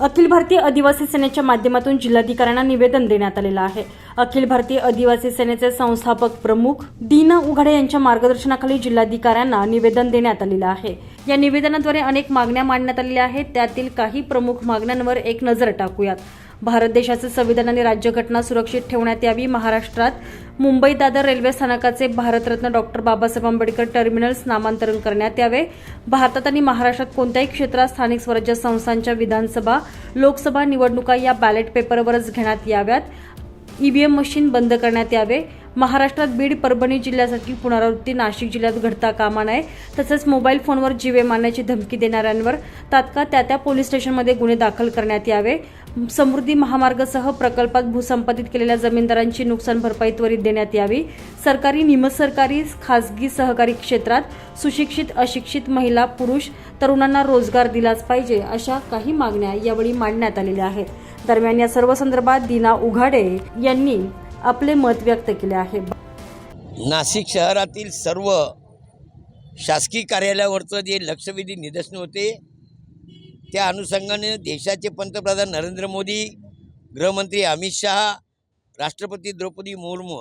अखिल भारतीय आदिवासी सेनेच्या माध्यमातून जिल्हाधिकाऱ्यांना निवेदन देण्यात आलेलं आहे. अखिल भारतीय आदिवासी सेनेचे संस्थापक प्रमुख दीना उघाडे यांच्या मार्गदर्शनाखाली जिल्हाधिकाऱ्यांना निवेदन देण्यात आलेलं आहे. या निवेदनाद्वारे अनेक मागण्या मांडण्यात आलेल्या आहेत. त्यातील काही प्रमुख मागण्यांवर एक नजर टाकूयात. भारत देशाचे संविधान आणि राज्यघटना सुरक्षित ठेवण्यात यावी. महाराष्ट्रात मुंबई दादर रेल्वे स्थानकाचे भारतरत्न डॉक्टर बाबासाहेब आंबेडकर टर्मिनल्स नामांतरण करण्यात यावे. भारतात आणि महाराष्ट्रात कोणत्याही क्षेत्रात स्थानिक स्वराज्य संस्थांच्या विधानसभा लोकसभा निवडणुका या बॅलेट पेपरवरच घेण्यात याव्यात. ईव्हीएम मशीन बंद करण्यात यावे. महाराष्ट्रात बीड परभणी जिल्ह्यासारखी पुनरावृत्ती नाशिक जिल्ह्यात घडता कामा नये. तसेच मोबाईल फोनवर जीवे मारण्याची धमकी देणाऱ्यांवर तात्काळ त्या त्या पोलीस स्टेशनमध्ये गुन्हे दाखल करण्यात यावे. समृद्धी महामार्गसह प्रकल्पात भूसंपादित केलेल्या जमीनदारांची नुकसान भरपाई त्वरित देण्यात यावी. सरकारी निमसरकारी खासगी सहकारी क्षेत्रात सुशिक्षित अशिक्षित महिला पुरुष तरुणांना रोजगार दिलाच पाहिजे अशा काही मागण्या यावेळी मांडण्यात आलेल्या आहेत. दरम्यान या सर्व संदर्भात दिना उघाडे यांनी आपले मत व्यक्त केले आहे. नाशिक शहरातील सर्व शासकीय कार्यालयावरचं जे लक्षवेधी निदर्शन होते त्या अनुषंगाने देशाचे पंतप्रधान नरेंद्र मोदी गृहमंत्री अमित शहा राष्ट्रपती द्रौपदी मुर्मू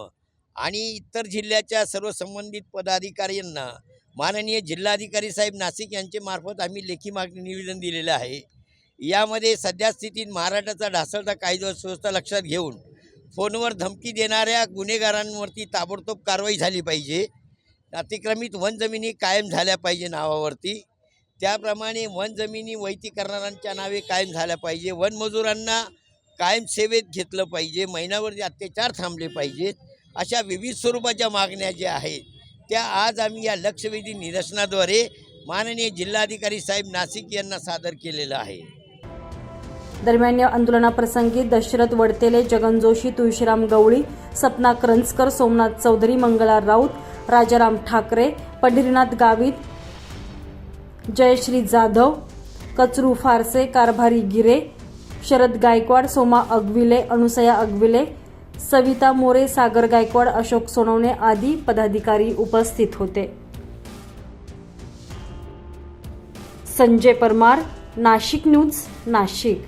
आणि इतर जिल्ह्याच्या सर्व संबंधित पदाधिकाऱ्यांना माननीय जिल्हाधिकारी साहेब नाशिक यांच्यामार्फत आम्ही लेखी मागणी निवेदन दिलेलं आहे. यामध्ये सध्या स्थितीत महाराष्ट्राचा ढासळता कायदा सुव्यवस्था लक्षात घेऊन फोनवर धमकी देणाऱ्या गुन्हेगारांवरती ताबडतोब कारवाई झाली पाहिजे. अतिक्रमित वन जमिनी कायम झाल्या पाहिजे नावावरती. त्याप्रमाणे वन जमिनी वैती करणाऱ्यांच्या नावे कायम झाल्या पाहिजे. वन मजुरांना कायम सेवेत घेतलं पाहिजे. महिन्यावरती अत्याचार थांबले पाहिजेत. अशा विविध स्वरूपाच्या मागण्या ज्या आहेत त्या आज आम्ही या लक्षवेधी निदर्शनाद्वारे माननीय जिल्हाधिकारी साहेब नाशिक यांना सादर केलेलं आहे दरम्यान या आंदोलनाप्रसंगी दशरथ वडतेले जगन जोशी तुळशीराम गवळी सपना करंजकर सोमनाथ चौधरी मंगला राऊत राजाराम ठाकरे पंढरीनाथ गावित जयश्री जाधव कचरू फारसे कारभारी गिरे शरद गायकवाड सोमा अगविले अनुसया अगविले सविता मोरे सागर गायकवाड अशोक सोनवणे आदी पदाधिकारी उपस्थित होते. संजय परमार नाशिक न्यूज नाशिक.